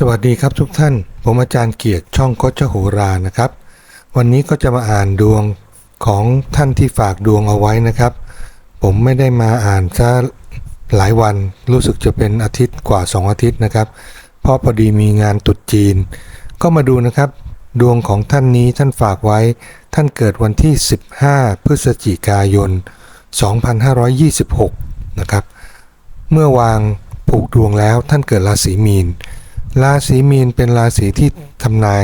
สวัสดีครับทุกท่าน ผมอาจารย์เกียรติช่องโคชโหรานะครับ วันนี้ก็จะมาอ่านดวงของท่านที่ฝากดวงเอาไว้นะครับ ผมไม่ได้มาอ่านซะหลายวันรู้สึกจะเป็นอาทิตย์กว่า 2 อาทิตย์นะครับ เพราะพอดีมีงานตรุษจีน ก็มาดูนะครับ ดวงของท่านนี้ท่านฝากไว้ ท่านเกิดวันที่ 15 พฤศจิกายน 2526 นะครับ เมื่อวางผูกดวงแล้วท่านเกิดราศีมีน ราศีมีนเป็นราศีที่ทำนาย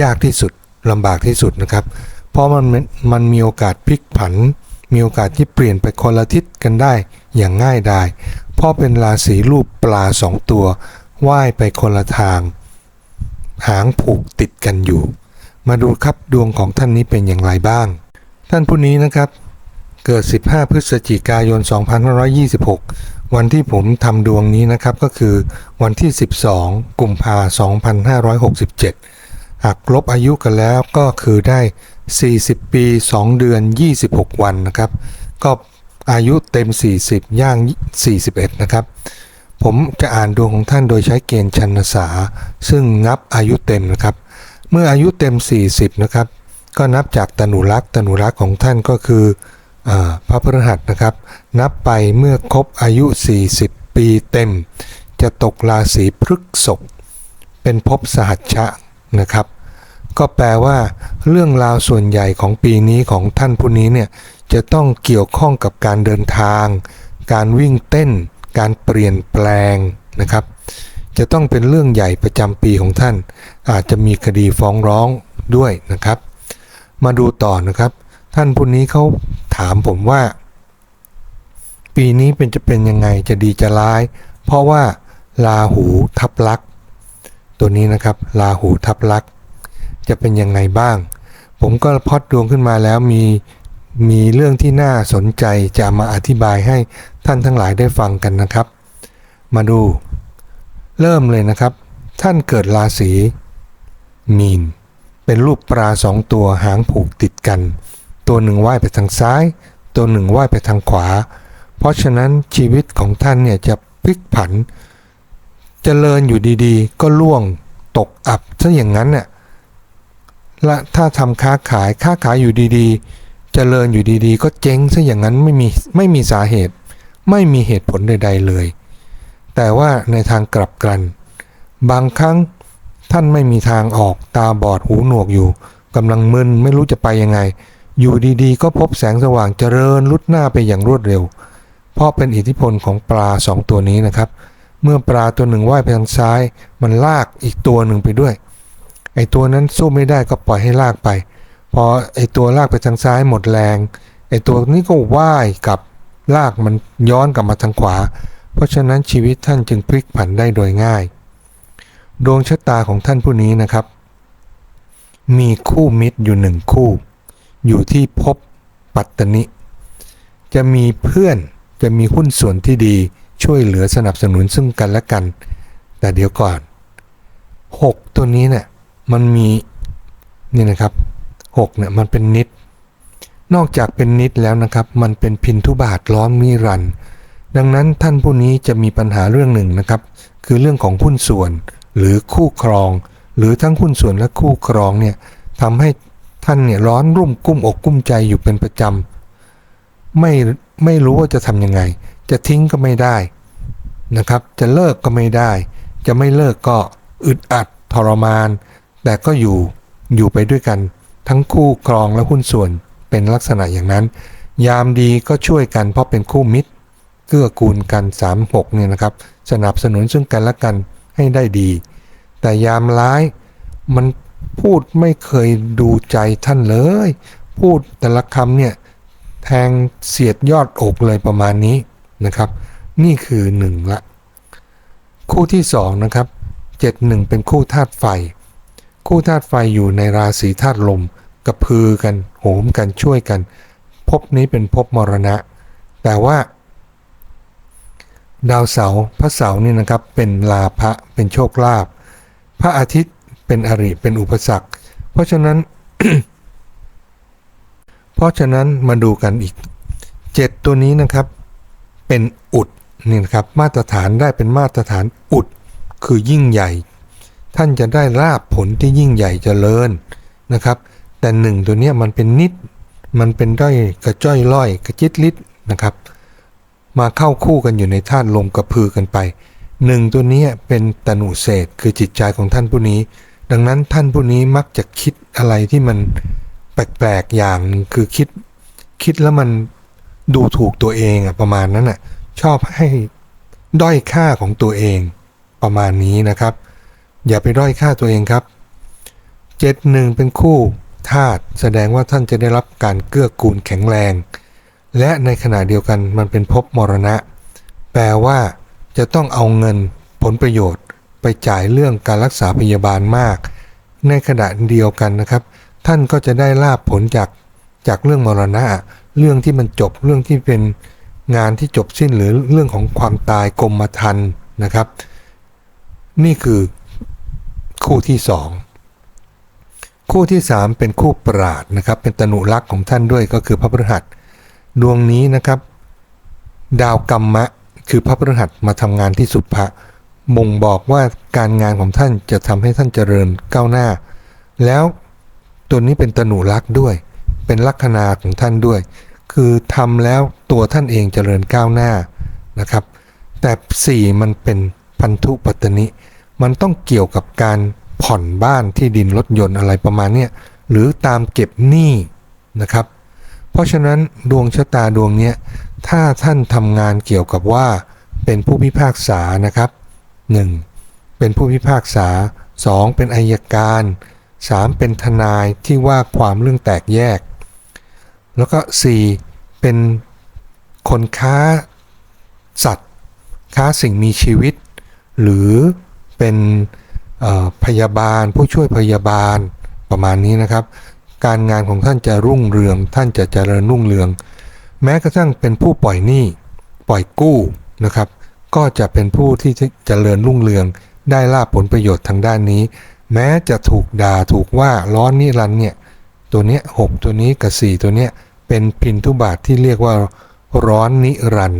ยากที่สุดลำบากที่สุดนะครับ เพราะมันมันมีโอกาสพลิกผัน มีโอกาสที่เปลี่ยนไปคนละทิศกันได้อย่างง่ายดายเพราะเป็นราศีรูปปลาสองตัวว่ายไปคนละทาง หางผูกติดกันอยู่ มาดูครับดวงของท่านนี้เป็นอย่างไรบ้าง ท่านผู้นี้นะครับ เกิด 15 พฤศจิกายน 2526 วันที่ผมทำดวงนี้นะครับก็คือวันที่ 12 กุมภา2567 หากลบอายุกันแล้วก็คือได้ 40 ปี 2 เดือน 26 วันนะครับ ก็อายุเต็ม 40 ย่าง 41 นะครับ ผมจะอ่านดวงของท่านโดยใช้เกณฑ์ชันษา ซึ่งนับอายุเต็มนะครับ เมื่ออายุเต็ม 40 นะครับ ก็นับจากตนุรักษ์ตนุรักษ์ของท่านก็คือ พระพฤหัสนะครับ นับไปเมื่อครบอายุ 40 ปีเต็ม จะตกราศีพฤกษภเป็นภพสหัชชะนะครับ ก็แปลว่า เรื่องราวส่วนใหญ่ของปีนี้ของท่านผู้นี้เนี่ยจะต้องเกี่ยวข้องกับการเดินทาง การวิ่งเต้น การเปลี่ยนแปลงนะครับ จะต้องเป็นเรื่องใหญ่ประจำปีของท่าน อาจจะมีคดีฟ้องร้องด้วยนะครับ มาดูต่อนะครับ ท่านผู้นี้เขา ถามผมว่า ปีนี้เป็นจะเป็นยังไงจะดีจะร้าย เพราะว่าลาหูทับลัก ตัวนี้นะครับลาหูทับลัก จะเป็นยังไงบ้าง ผมก็พอดดวงขึ้นมาแล้วมีมีเรื่องที่น่าสนใจจะมาอธิบายให้ท่านทั้งหลายได้ฟังกันนะครับ มาดู เริ่มเลยนะครับ ท่านเกิดราศีมีน เป็นรูปปลาสองตัวหางผูกติดกัน ตัวหนึ่งว่ายไปทางซ้าย ตัวหนึ่งว่ายไปทางขวา เพราะฉะนั้นชีวิตของท่านเนี่ยจะพลิกผันเจริญอยู่ดีๆ ก็ล่วงตกอับซะอย่างนั้นน่ะและถ้าทำค้าขายค้าขายอยู่ดีๆ เจริญอยู่ดีๆ ก็เจ๊งซะอย่างนั้นไม่มีไม่มีสาเหตุ ไม่มีเหตุผลใด ๆเลย แต่ว่าในทางกลับกัน บางครั้งท่านไม่มีทางออกตาบอดหูหนวกอยู่กำลังมึนไม่รู้จะไปยังไง อยู่ดีๆ ก็พบแสงสว่างเจริญลุดหน้าไปอย่างรวดเร็ว เพราะเป็นอิทธิพลของปลาสองตัวนี้นะครับ เมื่อปลาตัวหนึ่งว่ายไปทางซ้าย มันลากอีกตัวหนึ่งไปด้วย ไอตัวนั้นสู้ไม่ได้ก็ปล่อยให้ลากไป พอไอตัวลากไปทางซ้ายหมดแรง ไอตัวนี้ก็ว่ายกลับลากมันย้อนกลับมาทางขวา เพราะฉะนั้นชีวิตท่านจึงพลิกผันได้โดยง่าย ดวงชะตาของท่านผู้นี้นะครับ มีคู่มิตรอยู่หนึ่งคู่ อยู่ที่ภพปัตตนิ จะมีเพื่อนจะมีหุ้นส่วนที่ดีช่วยเหลือสนับสนุนซึ่งกันและกัน แต่เดี๋ยวก่อน 6 ตัวนี้เนี่ยมันมีนี่นะครับ6เนี่ยมันเป็นนิด นอกจากเป็นนิดแล้วนะครับ มันเป็นพินทุบาทล้อมนิรันดดังนั้นท่านผู้นี้จะมีปัญหาเรื่องหนึ่งนะครับ คือเรื่องของหุ้นส่วนหรือคู่ครอง หรือทั้งหุ้นส่วนและคู่ครองเนี่ยทำให้ ท่านเนี่ยร้อนรุ่มกุ้มอกกุ้มใจอยู่เป็นประจำไม่ไม่รู้ว่าจะทำยังไง จะทิ้งก็ไม่ได้นะครับ จะเลิกก็ไม่ได้ จะไม่เลิกก็อึดอัดทรมาน แต่ก็อยู่อยู่ไปด้วยกัน ทั้งคู่ครองและหุ้นส่วนเป็นลักษณะอย่างนั้น ยามดีก็ช่วยกันเพราะเป็นคู่มิตรเกื้อกูลกัน 3-6เนี่ยนะครับ สนับสนุนซึ่งกันและกันให้ได้ดี แต่ยามร้ายมัน พูดไม่เคยดูใจท่านเลย พูดแต่ละคำเนี่ยแทงเสียดยอดอกเลยประมาณนี้นะครับ นี่คือหนึ่งละ คู่ที่สองนะครับเจ็ดหนึ่งเป็นคู่ธาตุไฟ คู่ธาตุไฟอยู่ในราศีธาตุลม กระพือกันโหมกันช่วยกันภพนี้เป็นภพมรณะ แต่ว่า ดาวเสาร์พระเสาร์นี่นะครับเป็นลาภะเป็นโชคลาภพระอาทิตย์ เป็นอริเป็นอุปสรรค เพราะฉะนั้น เพราะฉะนั้นมาดูกันอีก 7 ตัวนี้นะครับ เป็นอุดนี่นะครับ มาตรฐานได้เป็นมาตรฐานอุด คือยิ่งใหญ่ ท่านจะได้ลาบผลที่ยิ่งใหญ่เจริญนะครับ แต่หนึ่งตัวนี้มันเป็นนิด มันเป็นด้อยกระจ้อยล่อยกระจิตลิดนะครับ มาเข้าคู่กันอยู่ในธาตุลมกระพือกันไปหนึ่งตัวนี้เป็นตนุเศษคือจิตใจของท่านผู้นี้ ดังนั้นท่านผู้นี้มักจะคิดอะไรที่มันแปลกๆอย่างคือคิดคิดแล้วมันดูถูกตัวเองอะประมาณนั้นอะชอบให้ด้อยค่าของตัวเองประมาณนี้นะครับ อย่าไปด้อยค่าตัวเองครับเจ็ดหนึ่งเป็นคู่ธาตุแสดงว่าท่านจะได้รับการเกื้อกูลแข็งแรง และในขณะเดียวกันมันเป็นภพมรณะ แปลว่าจะต้องเอาเงินผลประโยชน์ ไปจ่ายเรื่องการรักษาพยาบาลมาก ในขณะเดียวกันนะครับ ท่านก็จะได้ลาบผลจากจากเรื่องมรณะ เรื่องที่มันจบเรื่องที่เป็นงานที่จบสิ้นหรือเรื่องของความตายกรมธรรม์นะครับ นี่คือคู่ที่สองคู่ที่สามเป็นคู่ปราดนะครับ เป็นตนุรักษ์ของท่านด้วยก็คือพระพฤหัสดวงนี้นะครับ ดาวกรรมะ คือพระพฤหัสมาทำงานที่สุภะ บ่งบอกว่าการงานของท่านจะทำให้ท่านเจริญก้าวหน้า แล้วตัวนี้เป็นตนุรักษ์ด้วย เป็นลัคนาของท่านด้วย คือทำแล้วตัวท่านเองเจริญก้าวหน้านะครับ แต่สี่มันเป็นพันธุปัตตนิ มันต้องเกี่ยวกับการผ่อนบ้านที่ดินรถยนต์อะไรประมาณเนี้ยหรือตามเก็บหนี้นะครับ เพราะฉะนั้นดวงชะตาดวงเนี้ยถ้าท่านทำงานเกี่ยวกับว่าเป็นผู้พิพากษานะครับ 1. เป็นผู้พิพากษา 2. เป็นอายการ 3. เป็นทนายที่ว่าความเรื่องแตกแยก แล้วก็ 4. เป็นคนค้าสัตว์ ค้าสิ่งมีชีวิต หรือเป็นพยาบาลผู้ช่วยพยาบาลประมาณนี้นะครับ การงานของท่านจะรุ่งเรือง ท่านจะเจริญรุ่งเรือง แม้กระทั่งเป็นผู้ปล่อยหนี้ปล่อยกู้นะครับ ก็จะเป็นผู้ที่จะเจริญรุ่งเรือง ได้ลาบผลประโยชน์ทางด้านนี้ แม้จะถูกด่าถูกว่าร้อนนิรันเนี่ยตัวเนี้ยหกตัวนี้กับสี่ตัวเนี้ยเป็นพินทุบาทที่เรียกว่าร้อนนิรัน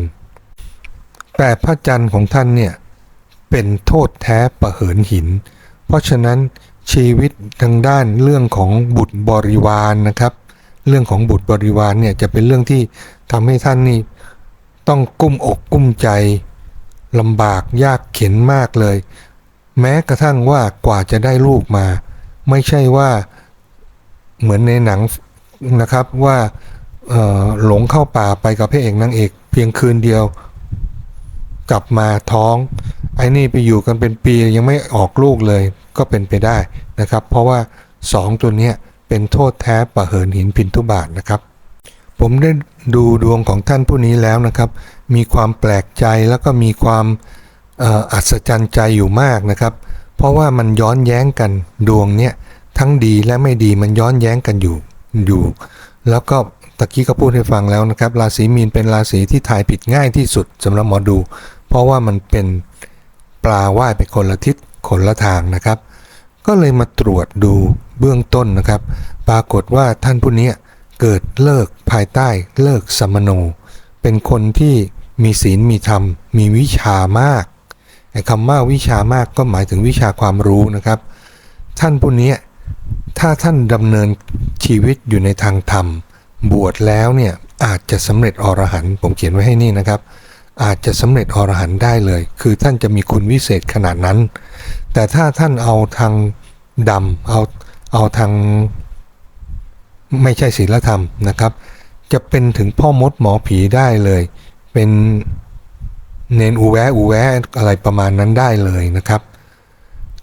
แต่พระจันทร์ของท่านเนี่ยเป็นโทษแท้ประเหินหิน เพราะฉะนั้นชีวิตทางด้านเรื่องของบุตรบริวารนะครับ เรื่องของบุตรบริวารเนี่ยจะเป็นเรื่องที่ทำให้ท่านนี่ต้องกุ้มอกกุ้มใจ ลำบากยากเข็นมากเลย แม้กระทั่งว่ากว่าจะได้ลูกมา ไม่ใช่ว่าเหมือนในหนังนะครับว่าหลงเข้าป่าไปกับพระเอกนางเอก เพียงคืนเดียว กลับมาท้อง ไอ้นี่ไปอยู่กันเป็นปียังไม่ออกลูกเลยก็เป็นไปได้นะครับ เพราะว่า 2 ตัวเนี้ยเป็นโทษแท้ประเหินหินพินทุบาทนะครับ ผมได้ดูดวงของท่านผู้นี้แล้วนะครับ มีความแปลกใจแล้วก็มีความอัศจรรย์ใจอยู่มากนะครับ เพราะว่ามันย้อนแย้งกันดวงเนี้ยทั้งดีและไม่ดีมันย้อนแย้งกันอยู่อยู่ แล้วก็ตะกี้ก็พูดให้ฟังแล้วนะครับ ราศีมีนเป็นราศีที่ทายผิดง่ายที่สุดสำหรับหมอดู เพราะว่ามันเป็นปลาว่ายไปคนละทิศคนละทางนะครับ ก็เลยมาตรวจดูเบื้องต้นนะครับ ปรากฏว่าท่านผู้นี้ เกิดเลิกภายใต้เลิกสมโน เป็นคนที่มีศีลมีธรรม มีวิชามากไอ้คำว่าวิชามากก็หมายถึงวิชาความรู้นะครับ ท่านผู้นี้ถ้าท่านดำเนินชีวิตอยู่ในทางธรรม บวชแล้วเนี่ยอาจจะสำเร็จอรหันต์ผมเขียนไว้ให้นี่นะครับ อาจจะสำเร็จอรหันต์ได้เลย คือท่านจะมีคุณวิเศษขนาดนั้น แต่ถ้าท่านเอาทางดำเอาเอาทาง ไม่ใช่ศีลธรรมนะครับ จะเป็นถึงพ่อมดหมอผีได้เลย เป็นเนนอูแวะอูแวะอะไรประมาณนั้นได้เลยนะครับ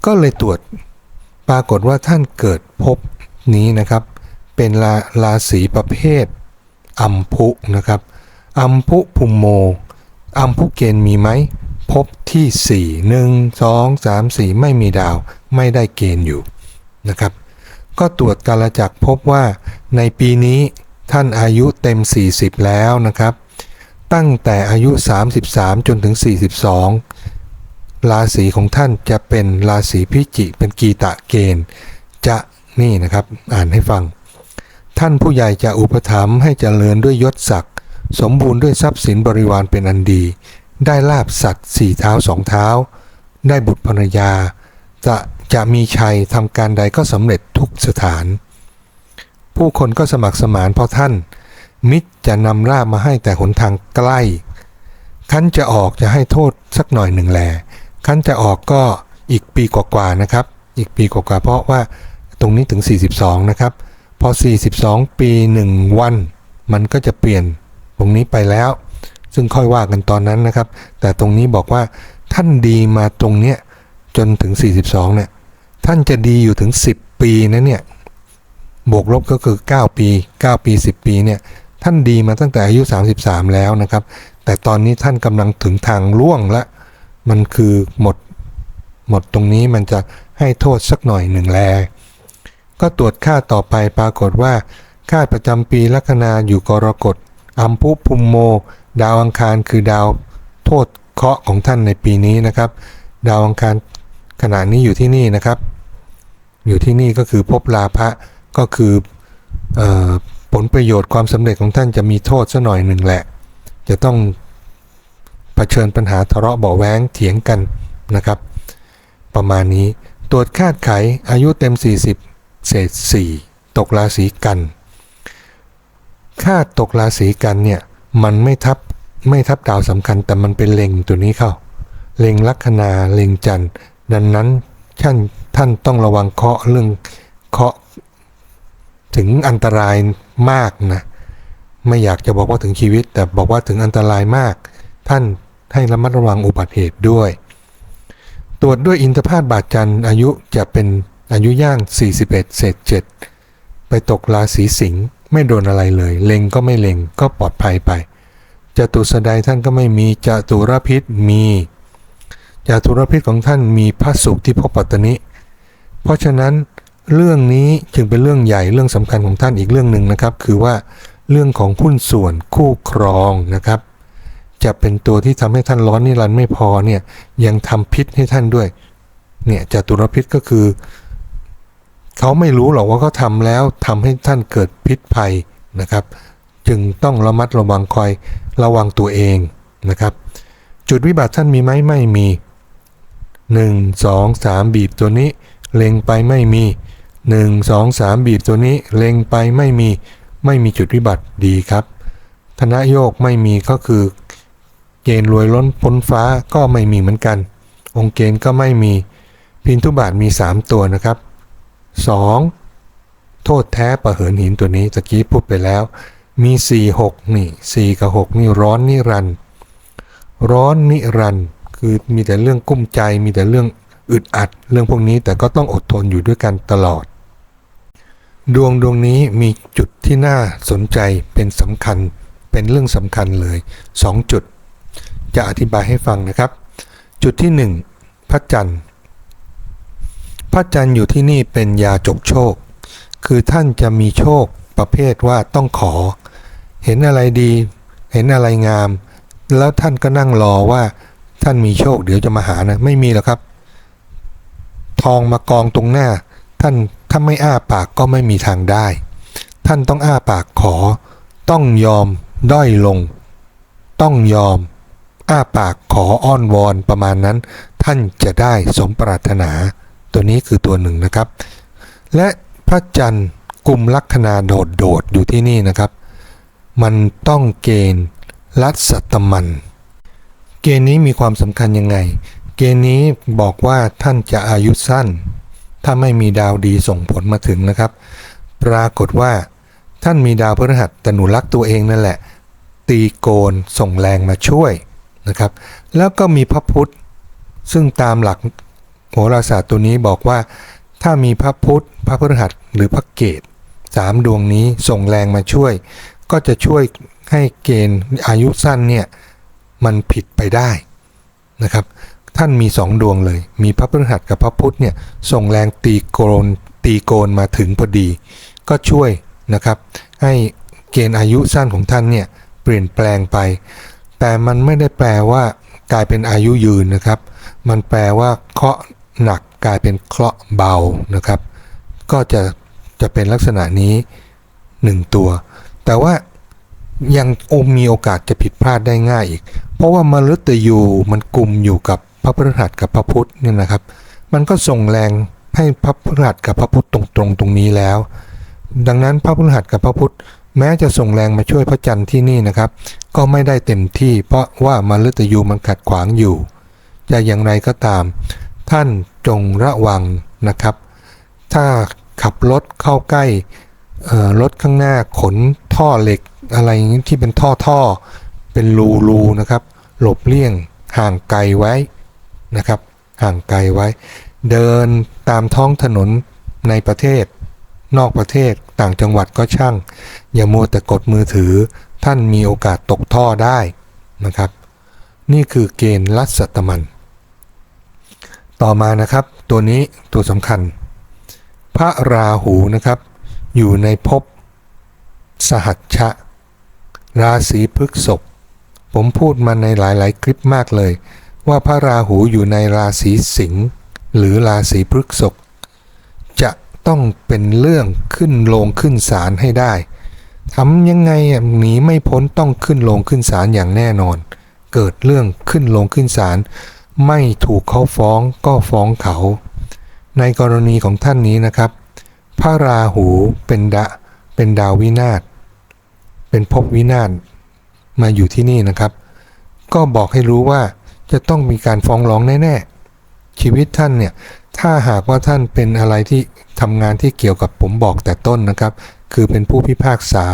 ก็เลยตรวจปรากฏว่าท่านเกิดภพนี้นะครับ เป็นราราศีประเภทอัมพุนะครับอัมพุภูโมอัมพุเกณฑ์มีไหมภพที่ 4 1 2 3 4 ไม่มีดาวไม่ได้เกณฑ์อยู่นะครับ ก็ตรวจกาลจักพบว่า ในปีนี้ท่านอายุเต็ม 40 แล้วนะครับ ตั้งแต่อายุ 33 จนถึง 42 ราศีของท่านจะเป็นราศีพิจิเป็นกีตะเกณฑ์ จะนี่นะครับอ่านให้ฟัง ท่านผู้ใหญ่จะอุปถัมภ์ให้เจริญด้วยยศศักดิ์สมบูรณ์ด้วยทรัพย์สินบริวารเป็นอันดี ได้ลาบสัตว์สี่เท้าสองเท้า ได้บุตรภรรยา จะจะมีชัยทำการใดก็สำเร็จทุกสถาน ผู้คนก็สมัครสมานเพราะท่าน มิตรจะนำลาบมาให้แต่หนทางใกล้คันจะออกจะให้โทษสักหน่อยหนึ่งแหลคันจะออกก็อีกปีกว่าๆนะครับ อีกปีกว่าๆเพราะว่าตรงนี้ถึง 42 นะครับ พอ 42 ปี 1 วัน มันก็จะเปลี่ยนตรงนี้ไปแล้ว ซึ่งค่อยว่ากันตอนนั้นนะครับ แต่ตรงนี้บอกว่าท่านดีมาตรงเนี้ยจนถึง 42 เนี่ย ท่านจะดีอยู่ถึง 10 ปีนะเนี่ย บวกลบก็คือ 9 ปี 9 ปี 10 ปีเนี่ยท่านดีมาตั้งแต่อายุ 33 แล้วนะครับ แต่ตอนนี้ท่านกำลังถึงทางล่วงละ มันคือหมดหมดตรงนี้มันจะให้โทษสักหน่อยหนึ่งแล ก็ตรวจค่าต่อไปปรากฏว่า ค่าประจำปีลัคนาอยู่กรกฎอัมพุพุมโม ดาวอังคารคือดาวโทษเคราะห์ของท่านในปีนี้นะครับ ดาวอังคารขณะนี้อยู่ที่นี่นะครับ อยู่ที่นี่ก็คือภพลาภะ ก็คืออผลประโยชน์ความสำเร็จของท่านจะมีโทษซะหน่อยหนึ่งแหละ จะต้องเผชิญปัญหาทะเลาะเบาแว้งเถียงกันนะครับ ประมาณนี้ตรวจคาดไขอายุเต็ม 40 เศษ 4 ตกราศีกัน คาดตกราศีกันเนี่ยมันไม่ทับไม่ทับดาวสำคัญแต่มันเป็นเล็งตัวนี้เข้า เล็งลัคนาเล็งจันทร์ดังนั้นท่านท่านต้องระวังเคาะเรื่องเคาะ ถึงอันตรายมากนะไม่อยากจะบอกว่าถึงชีวิต แต่บอกว่าถึงอันตรายมาก ท่านให้ระมัดระวังอุบัติเหตุด้วย ตรวจด้วยอินทพาตบาทจันอายุจะเป็นอายุย่าง 41 เศษ 7 ไปตกราศีสิงห์ไม่โดนอะไรเลย เล็งก็ไม่เล็งก็ปลอดภัยไปจตุสดายท่านก็ไม่มีจตุรพิษมีจตุรพิษของท่านมีพระสุขที่พบปัตตนิเพราะฉะนั้น เรื่องนี้จึงเป็นเรื่องใหญ่เรื่องสำคัญของท่านอีกเรื่องหนึ่งนะครับ คือว่าเรื่องของหุ้นส่วนคู่ครองนะครับ จะเป็นตัวที่ทำให้ท่านร้อนนิรันดร์ไม่พอเนี่ยยังทำพิษให้ท่านด้วยเนี่ยจตุรพิษก็คือเขาไม่รู้หรอกว่าเขาทำแล้วทำให้ท่านเกิดพิษภัยนะครับ จึงต้องระมัดระวังคอยระวังตัวเองนะครับ จุดวิบัติท่านมีไหมไม่มี 1 2 3 บีบตัวนี้ เล็งไปไม่มี 1 2 3 บีบตัวนี้เล็งไปไม่มีไม่มีจุดวิบัติดีครับ ธนโยกไม่มีก็คือ เกณฑ์รวยล้นพ้นฟ้าก็ไม่มีเหมือนกัน องค์เกณฑ์ก็ไม่มีพินทุบาทมี 3 ตัวนะครับ 2. โทษแท้ประเหินหินตัวนี้ตะกี้พูดไปแล้ว มี 4 6 นี่ 4 กับ 6 นี่ร้อนนิรัน ร้อนนิรัน คือมีแต่เรื่องกุ้มใจมีแต่เรื่องอึดอัดเรื่องพวกนี้แต่ก็ต้องอดทนอยู่ด้วยกันตลอด ดวงดวงนี้มีจุดที่น่าสนใจเป็นสำคัญเป็นเรื่องสำคัญเลย 2 จุด จะอธิบายให้ฟังนะครับ จุดที่ 1 พระจันทร์พระจันทร์อยู่ที่นี่เป็นยาจกโชค คือท่านจะมีโชคประเภทว่าต้องขอ เห็นอะไรดี เห็นอะไรงาม แล้วท่านก็นั่งรอว่าท่านมีโชคเดี๋ยวจะมาหานะ ไม่มีหรอกครับ ทองมากองตรงหน้า ท่านถ้าไม่อ้าปากก็ไม่มีทางได้ ท่านต้องอ้าปากขอ ต้องยอมด้อยลง ต้องยอม อ้าปากขออ้อนวอนประมาณนั้น ท่านจะได้สมปรารถนา ตัวนี้คือตัวหนึ่งนะครับ และพระจันทร์กลุ่มลัคนาโดดโดดๆอยู่ที่นี่นะครับ มันต้องเกณฑ์รัศตมัน เกณฑ์นี้มีความสำคัญยังไง เกณฑ์นี้บอกว่าท่านจะอายุสั้น ถ้าไม่มีดาวดีส่งผลมาถึงนะครับ ปรากฏว่าท่านมีดาวพฤหัสแต่หนูรักตัวเองนั่นแหละ ตีโกนส่งแรงมาช่วยนะครับ แล้วก็มีพระพุธซึ่งตามหลักโหราศาสตร์ตัวนี้บอกว่า ถ้ามีพระพุธพระพฤหัสหรือพระเกตสามดวงนี้ส่งแรงมาช่วย ก็จะช่วยให้เกณฑ์อายุสั้นเนี่ยมันผิดไปได้นะครับ ท่านมีสองดวงเลย มีพระพฤหัสกับพระพุธเนี่ยส่งแรงตีโกนตีโกนมาถึงพอดี ก็ช่วยนะครับให้เกณฑ์อายุสั้นของท่านเนี่ยเปลี่ยนแปลงไป แต่มันไม่ได้แปลว่ากลายเป็นอายุยืนนะครับ มันแปลว่าเคราะห์หนักกลายเป็นเคราะห์เบานะครับ ก็จะจะเป็นลักษณะนี้หนึ่งตัว แต่ว่ายังโอมีโอกาสจะผิดพลาดได้ง่ายอีก เพราะว่ามฤตยูมันกลุ่มอยู่กับ พระพฤหัสกับพระพุธเนี่ยนะครับ มันก็ส่งแรงให้พระพฤหัสกับพระพุธตรงๆตรงนี้แล้ว ดังนั้นพระพฤหัสกับพระพุธแม้จะส่งแรงมาช่วยพระจันทร์ที่นี่นะครับ ก็ไม่ได้เต็มที่ เพราะว่ามฤตยูมันขัดขวางอยู่ จะอย่างไรก็ตาม ท่านจงระวังนะครับ ถ้าขับรถเข้าใกล้รถข้างหน้าขนท่อเหล็กอะไรอย่างนี้ที่เป็นท่อท่อเป็นรูรูนะครับ หลบเลี่ยงห่างไกลไว้ นะครับห่างไกลไว้ เดินตามท้องถนนในประเทศ นอกประเทศต่างจังหวัดก็ช่าง อย่ามัวแต่กดมือถือท่านมีโอกาสตกท่อได้นะครับ นี่คือเกณฑ์ลัสตมัน ต่อมานะครับตัวนี้ตัวสำคัญ พระราหูนะครับ อยู่ในภพสหัชชะ ราศีพฤกษภผมพูดมาในหลาย ๆ คลิปมากเลย ว่าพระราหูอยู่ในราศีสิงห์หรือราศีพฤษภจะต้องเป็นเรื่องขึ้นลงขึ้นศาลให้ได้ทำยังไงหนีไม่พ้นต้องขึ้นลงขึ้นศาลอย่างแน่นอน เกิดเรื่องขึ้นลงขึ้นศาลไม่ถูกเขาฟ้องก็ฟ้องเขา ในกรณีของท่านนี้นะครับ พระราหูเป็นดะเป็นดาววินาศเป็นภพวินาศมาอยู่ที่นี่นะครับ ก็บอกให้รู้ว่า จะต้องมีการฟ้องร้องแน่ๆ ชีวิตท่านเนี่ย ถ้าหากว่าท่านเป็นอะไรที่ทำงานที่เกี่ยวกับผมบอกแต่ต้นนะครับ คือเป็นผู้พิพากษา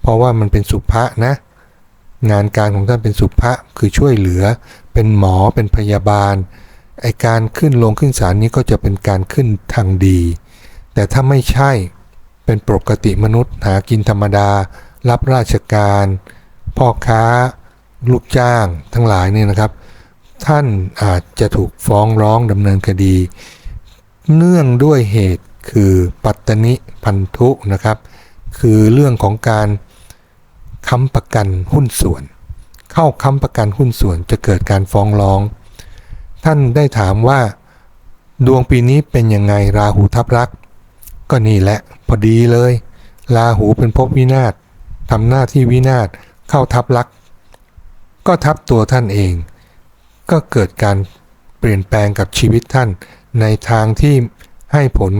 เพราะว่ามันเป็นสุภะนะ งานการของท่านเป็นสุภะคือช่วยเหลือ เป็นหมอเป็นพยาบาลไอการขึ้นลงขึ้นศาลนี้ก็จะเป็นการขึ้นทางดี แต่ถ้าไม่ใช่เป็นปกติมนุษย์หากินธรรมดา รับราชการ พ่อค้า ลูกจ้างทั้งหลายเนี่ยนะครับ ท่านอาจจะถูกฟ้องร้องดำเนินคดี เนื่องด้วยเหตุคือปัตตนิพันธุนะครับ คือเรื่องของการค้ำประกันหุ้นส่วน เข้าค้ำประกันหุ้นส่วนจะเกิดการฟ้องร้อง ท่านได้ถามว่า ดวงปีนี้เป็นยังไงราหูทับรัก ก็นี่แหละพอดีเลย ราหูเป็นภพวินาศทำหน้าที่วินาศเข้าทับรัก ก็ทับตัวท่านเอง ก็เกิดการเปลี่ยนแปลงกับชีวิตท่าน ในทางที่ให้ผล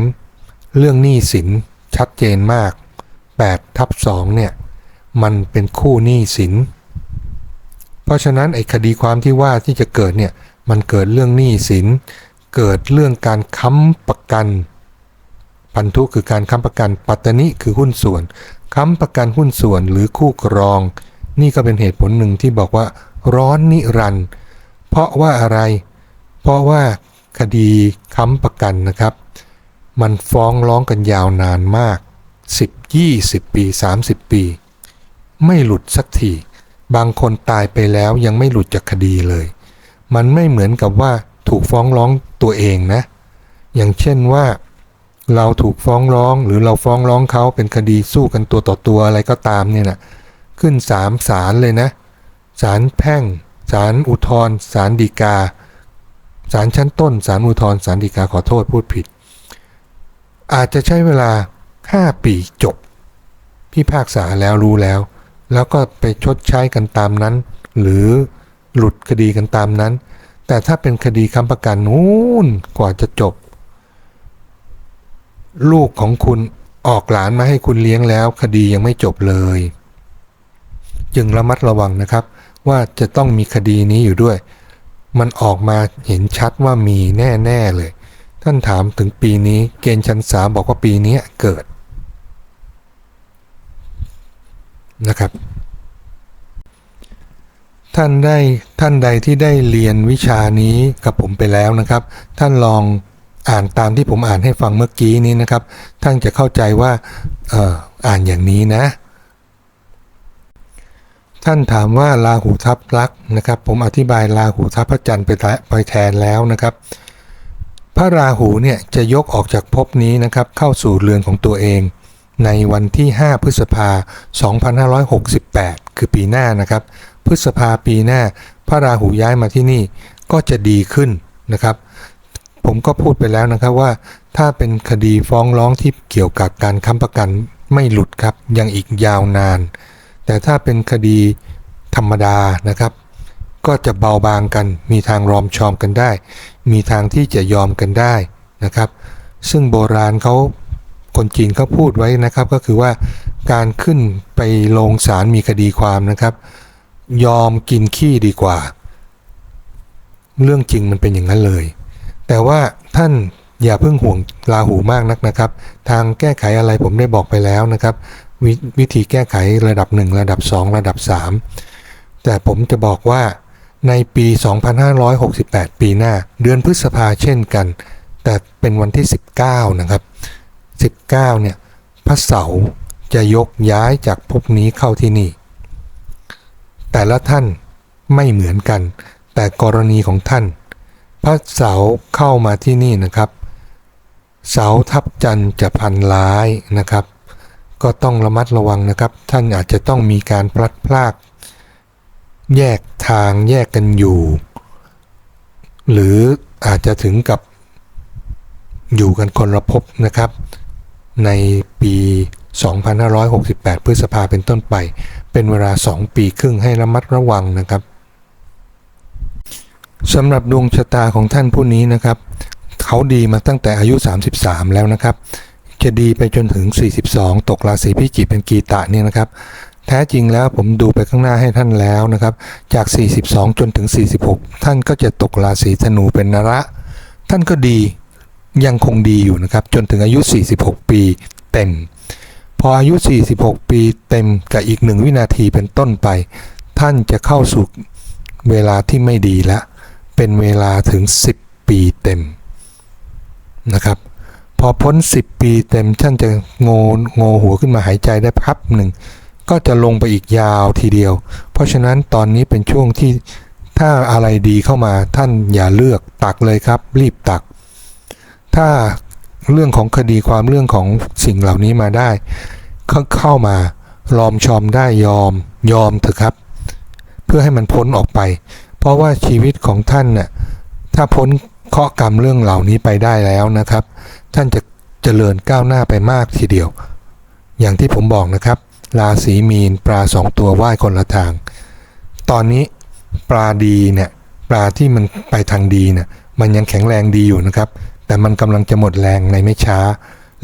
เรื่องหนี้สินชัดเจนมาก8ทับ2เนี่ยมันเป็นคู่หนี้สิน เพราะฉะนั้นไอ้คดีความที่ว่าที่จะเกิดเนี่ยมันเกิดเรื่องหนี้สิน เกิดเรื่องการค้ำประกัน พันธุคือการค้ำประกันปัตตนิคือหุ้นส่วนค้ำประกันหุ้นส่วนหรือคู่ครอง นี่ก็เป็นเหตุผลหนึ่งที่บอกว่า ร้อนนิรันด์ เพราะว่าอะไร เพราะว่าคดีค้ำประกันนะครับ มันฟ้องร้องกันยาวนานมาก 10 20 ปี 30 ปี ไม่หลุดสักทีบางคนตายไปแล้วยังไม่หลุดจากคดีเลย มันไม่เหมือนกับว่าถูกฟ้องร้องตัวเองนะ อย่างเช่นว่าเราถูกฟ้องร้องหรือเราฟ้องร้องเขาเป็นคดีสู้กันตัวต่อตัวอะไรก็ตามเนี่ยนะขึ้นศาลศาลเลยนะศาลแพ่ง ศาลอุทธรณ์ศาลฎีกาศาลชั้นต้นศาลอุทธรณ์ศาลฎีกาขอโทษพูดผิด อาจจะใช้เวลา 5 ปีจบ พิพากษาแล้วรู้แล้ว แล้วก็ไปชดใช้กันตามนั้น หรือหลุดคดีกันตามนั้น แต่ถ้าเป็นคดีค้ำประกันนู้นกว่าจะจบ ลูกของคุณออกหลานมาให้คุณเลี้ยงแล้ว คดียังไม่จบเลย จึงระมัดระวังนะครับ ว่าจะต้องมีคดีนี้อยู่ด้วย มันออกมาเห็นชัดว่ามีแน่ๆเลย ท่านถามถึงปีนี้เกณฑ์ชันสาบอกว่าปีนี้เกิดนะครับ ท่านได้ท่านใดที่ได้เรียนวิชานี้กับผมไปแล้วนะครับ ท่านลองอ่านตามที่ผมอ่านให้ฟังเมื่อกี้นี้นะครับ ท่านจะเข้าใจว่าอออ่านอย่างนี้นะ ท่านถามว่าราหูทับลักนะครับ ผมอธิบายราหูทับพระจันทร์ไปแทไปแทนแล้วนะครับ พระราหูเนี่ยจะยกออกจากภพนี้นะครับเข้าสู่เรือนของตัวเอง ในวันที่ 5 พฤษภา 2568 คือปีหน้านะครับ พฤษภาปีหน้า พระราหูย้ายมาที่นี่ก็จะดีขึ้นนะครับ ผมก็พูดไปแล้วนะครับว่า ถ้าเป็นคดีฟ้องร้องที่เกี่ยวกับการค้ำประกันไม่หลุดครับยังอีกยาวนาน แต่ถ้าเป็นคดีธรรมดานะครับ ก็จะเบาบางกัน มีทางรอมชอมกันได้ มีทางที่จะยอมกันได้นะครับ ซึ่งโบราณเขาคนจีนเขาพูดไว้นะครับ ก็คือว่าการขึ้นไปลงศาลมีคดีความนะครับ ยอมกินขี้ดีกว่า เรื่องจริงมันเป็นอย่างนั้นเลย แต่ว่าท่านอย่าเพิ่งห่วงลาหูมากนักนะครับ ทางแก้ไขอะไรผมได้บอกไปแล้วนะครับ ววิธีแก้ไขระดับ 1 ระดับ 2 ระดับ 3 แต่ผมจะบอกว่าในปี 2568 ปีหน้า เดือนพฤษภาเช่นกัน แต่เป็นวันที่ 19 นะครับ 19 เนี่ย พระเสาร์จะยกย้ายจากภพนี้เข้าที่นี่ แต่ละท่านไม่เหมือนกัน แต่กรณีของท่าน พระเสาร์เข้ามาที่นี่นะครับ เสาทับจันทร์จะพันร้ายนะครับ ก็ต้องระมัดระวังนะครับ ท่านอาจจะต้องมีการพลัดพราก แยกทางแยกกันอยู่ หรืออาจจะถึงกับอยู่กันคนละภพนะครับ ในปี 2568 พฤษภาเป็นต้นไป เป็นเวลา 2 ปีครึ่งให้ระมัดระวังนะครับสำหรับดวงชะตาของท่านผู้นี้นะครับ เขาดีมาตั้งแต่อายุ 33 แล้วนะครับ จะดีไปจนถึง 42 ตกราศีพิจิกเป็นกีตะเนี่ยนะครับ แท้จริงแล้วผมดูไปข้างหน้าให้ท่านแล้วนะครับ จาก 42 จนถึง 46 ท่านก็จะตกราศีธนูเป็นนระ ท่านก็ดียังคงดีอยู่นะครับ จนถึงอายุ 46 ปีเต็ม พออายุ 46 ปีเต็มกับอีกหนึ่งวินาทีเป็นต้นไป ท่านจะเข้าสู่เวลาที่ไม่ดีแล้วเป็นเวลาถึง 10 ปีเต็มนะครับ พอพ้น 10 ปีเต็มท่านจะโงโงหัวขึ้นมาหายใจได้พับหนึ่งก็จะลงไปอีกยาวทีเดียว เพราะฉะนั้นตอนนี้เป็นช่วงที่ถ้าอะไรดีเข้ามาท่านอย่าเลือกตักเลยครับ รีบตัก ถ้าเรื่องของคดีความเรื่องของสิ่งเหล่านี้มาได้ เข้าเข้ามาลอมชอมได้ยอมยอมเถอะครับ เพื่อให้มันพ้นออกไป เพราะว่าชีวิตของท่านน่ะถ้าพ้น เคาะกรรมเรื่องเหล่านี้ไปได้แล้วนะครับ ท่านจะเจริญก้าวหน้าไปมากทีเดียว อย่างที่ผมบอกนะครับ ราศีมีนปลาสองตัวว่ายคนละทาง ตอนนี้ปลาดีเนี่ยปลาที่มันไปทางดีเนี่ยมันยังแข็งแรงดีอยู่นะครับ แต่มันกำลังจะหมดแรงในไม่ช้า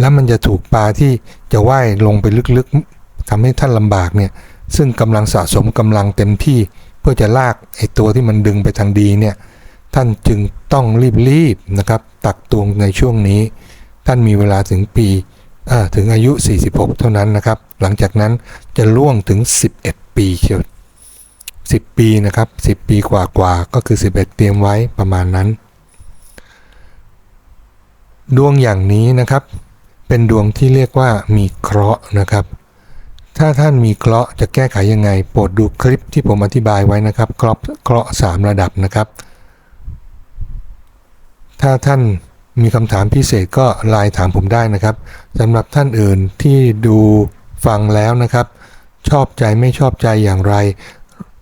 แล้วมันจะถูกปลาที่จะว่ายลงไปลึกๆทำให้ท่านลำบากเนี่ยซึ่งกำลังสะสมกำลังเต็มที่เพื่อจะลากไอ้ตัวที่มันดึงไปทางดีเนี่ย ท่านจึงต้องรีบๆนะครับ ตักตวงในช่วงนี้ ท่านมีเวลาถึงปีถึงอายุ 46 เท่านั้นนะครับ หลังจากนั้นจะล่วงถึง 11 ปีเชียว10 ปีนะครับ 10 ปีกว่าๆก็คือ 11 เตรียมไว้ประมาณนั้น ดวงอย่างนี้นะครับ เป็นดวงที่เรียกว่ามีเคราะห์นะครับ ถ้าท่านมีเคราะห์จะแก้ไขยังไง โปรดดูคลิปที่ผมอธิบายไว้นะครับ เคราะห์เคราะห์สามระดับนะครับ ถ้าท่านมีคำถามพิเศษก็ไลน์ถามผมได้นะครับสำหรับท่านอื่นที่ดูฟังแล้วนะครับ ชอบใจไม่ชอบใจอย่างไร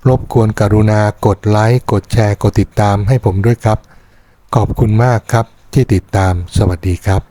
รบกวนกรุณากดไลค์กดแชร์ กดติดตามให้ผมด้วยครับ ขอบคุณมากครับที่ติดตามสวัสดีครับ